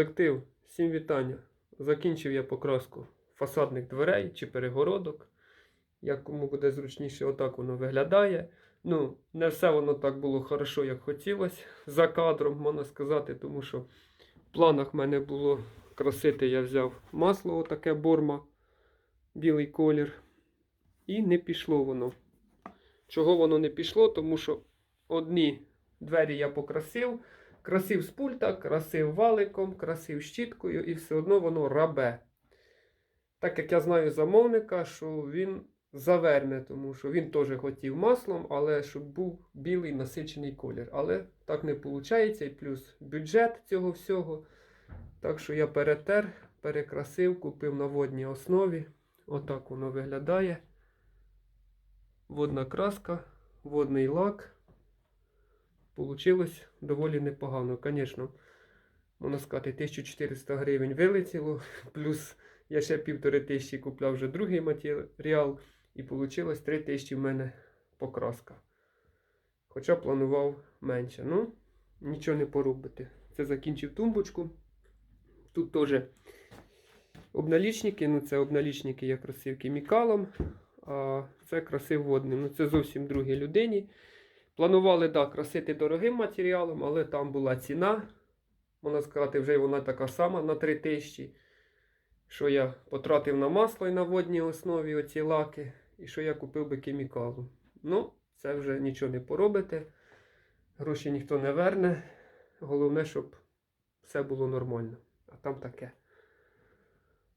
Колектив, всім вітання. Закінчив я покраску фасадних дверей чи перегородок. Як кому буде зручніше, отак воно виглядає. Ну, не все воно так було хорошо, як хотілося за кадром, можна сказати, тому що в планах в мене було красити, я взяв масло, отаке борма, білий колір. І не пішло воно. Чого воно не пішло? Тому що одні двері я покрасив, красив з пульта, красив валиком, красив щіткою, і все одно воно рабе. Так як я знаю замовника, що він заверне, тому що він теж хотів маслом, але щоб був білий насичений колір. Але так не виходить, і плюс бюджет цього всього. Так що я перетер, перекрасив, купив на водній основі. Отак воно виглядає. Водна краска, водний лак. Получилось доволі непогано. Звісно, можна сказати, 1400 гривень вилетіло, плюс я ще півтори тисячі купляв вже другий матеріал, і вийшло 3 тисячі в мене покраска. Хоча планував менше. Ну, нічого не поробити. Це закінчив тумбочку. Тут теж обналічники. Ну, це обналічники я красив хімікалом, а це красив водним. Ну, це зовсім другій людині. Планували, да, красити дорогим матеріалом, але там була ціна. Можна сказати, вже вона така сама на 3 тисячі. Що я потратив на масло і на водній основі оці лаки, і що я купив би хімікалу. Ну, це вже нічого не поробите. Гроші ніхто не верне. Головне, щоб все було нормально. А там таке.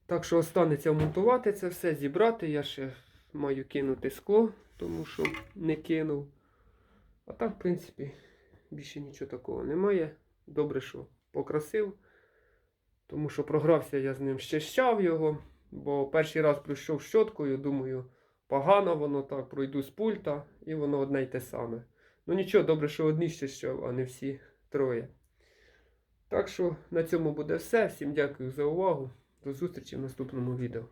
Так що останеться вмонтувати це все, зібрати. Я ще маю кинути скло, тому що не кинув. А так, в принципі, більше нічого такого немає. Добре, що покрасив. Тому що програвся я з ним щищав його. Бо перший раз прийшов щоткою, думаю, погано воно так, пройду з пульта, і воно одне й те саме. Ну нічого, добре, що одні щищав, а не всі троє. Так що на цьому буде все. Всім дякую за увагу. До зустрічі в наступному відео.